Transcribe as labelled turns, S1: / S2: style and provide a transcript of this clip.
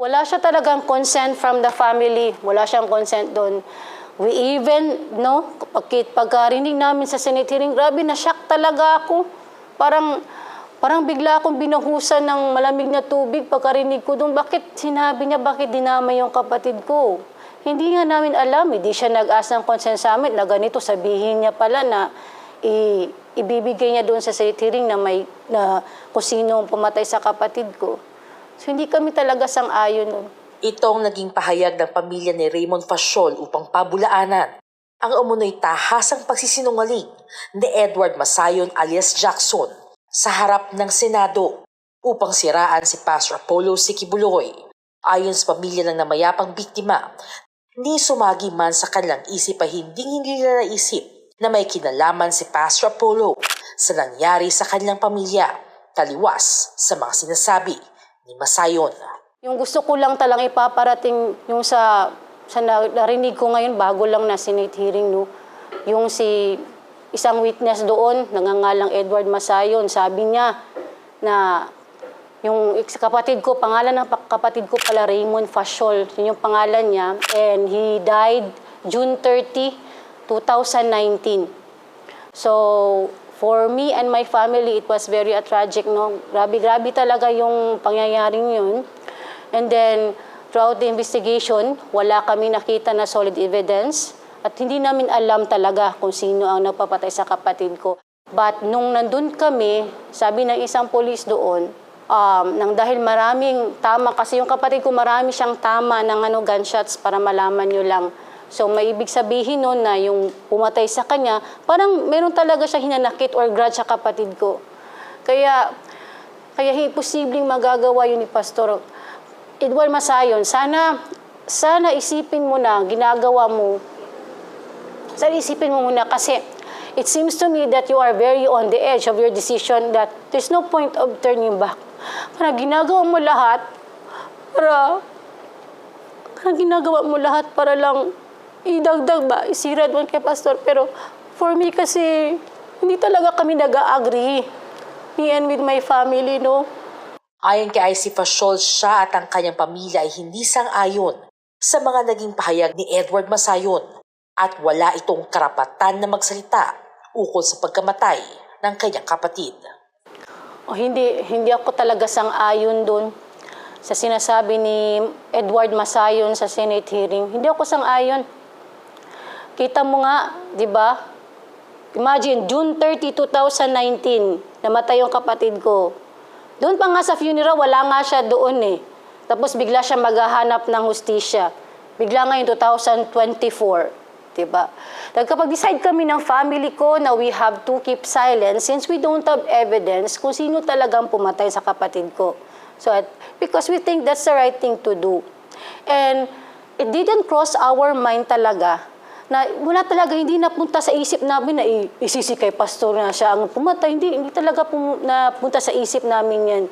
S1: Wala siya talagang consent from the family. Wala siyang consent doon. We even, no, pagkarinig namin sa Senate hearing, grabe, na-shock talaga ako. Parang, parang bigla akong binahusan ng malamig na tubig pagkarinig ko doon. Bakit sinabi niya, bakit dinamay yung kapatid ko? Hindi nga namin alam, hindi siya nag-ask ng consent sa amin na ganito, sabihin niya pala na i, ibibigay niya doon sa Senate hearing na may, na kung sino pumatay sa kapatid ko. So hindi kami talaga sang-ayon nun.
S2: Ito ang naging pahayag ng pamilya ni Raymond Fasciol upang pabulaanan ang umunoy tahasang pagsisinungaling ni Edward Masayon alias Jackson sa harap ng Senado upang siraan si Pastor Apollo Sikibuloy. Ayon sa pamilya ng namayapang biktima, ni sumagi man sa kanilang isip ay hindi hindi nila naisip na may kinalaman si Pastor Apollo sa nangyari sa kanilang pamilya taliwas sa mga sinasabi ni Masayon.
S1: Yung gusto ko lang talang ipaparating yung sa sa na- narinig ko ngayon bago lang na Senate hearing no. Yung si isang witness doon, nangangalang Edward Masayon, sabi niya na yung kapatid ko, pangalan ng pa- kapatid ko pala Raymond Fasciol, yun yung pangalan niya, and he died June 30, 2019. So, for me and my family, it was very a tragic, no? Grabe, grabe talaga yung pangyayaring yun. And then, throughout the investigation, wala kami nakita na solid evidence. At hindi namin alam talaga kung sino ang nagpapatay sa kapatid ko. But nung nandun kami, sabi ng isang polis doon, um, nang dahil maraming tama, kasi yung kapatid ko marami siyang tama ng ano, gunshots para malaman nyo lang. So may ibig sabihin nun na yung pumatay sa kanya, parang meron talaga siya hinanakit or grudge sa kapatid ko. Kaya, kaya imposibleng magagawa yun ni Pastor Edward Masayon. Sana, sana isipin mo na ginagawa mo sana isipin mo muna kasi it seems to me that you are very on the edge of your decision that there's no point of turning back. Parang ginagawa mo lahat para parang ginagawa mo lahat para lang idagdag ba, isira doon kay pastor. Pero for me kasi hindi talaga kami nag-agree. Me and with my family, no?
S2: Ayon kay IC Fasciol, siya at ang kanyang pamilya ay hindi sang-ayon sa mga naging pahayag ni Edward Masayon at wala itong karapatan na magsalita ukol sa pagkamatay ng kanyang kapatid.
S1: O hindi, hindi ako talaga sang-ayon doon sa sinasabi ni Edward Masayon sa Senate hearing. Hindi ako sang-ayon. Kita mo nga, di ba? Imagine, June 30, 2019, namatay yung kapatid ko. Doon pa nga sa funeral, wala nga siya doon eh. Tapos bigla siya maghahanap ng hustisya. Bigla ngayon 2024, di ba? Nagkapag-decide kami ng family ko na we have to keep silent since we don't have evidence kung sino talagang pumatay sa kapatid ko. So, at- because we think that's the right thing to do. And it didn't cross our mind talaga na wala talaga, hindi napunta sa isip namin na isisi kay pastor na siya ang pumatay. Hindi, hindi talaga pum- napunta sa isip namin yan.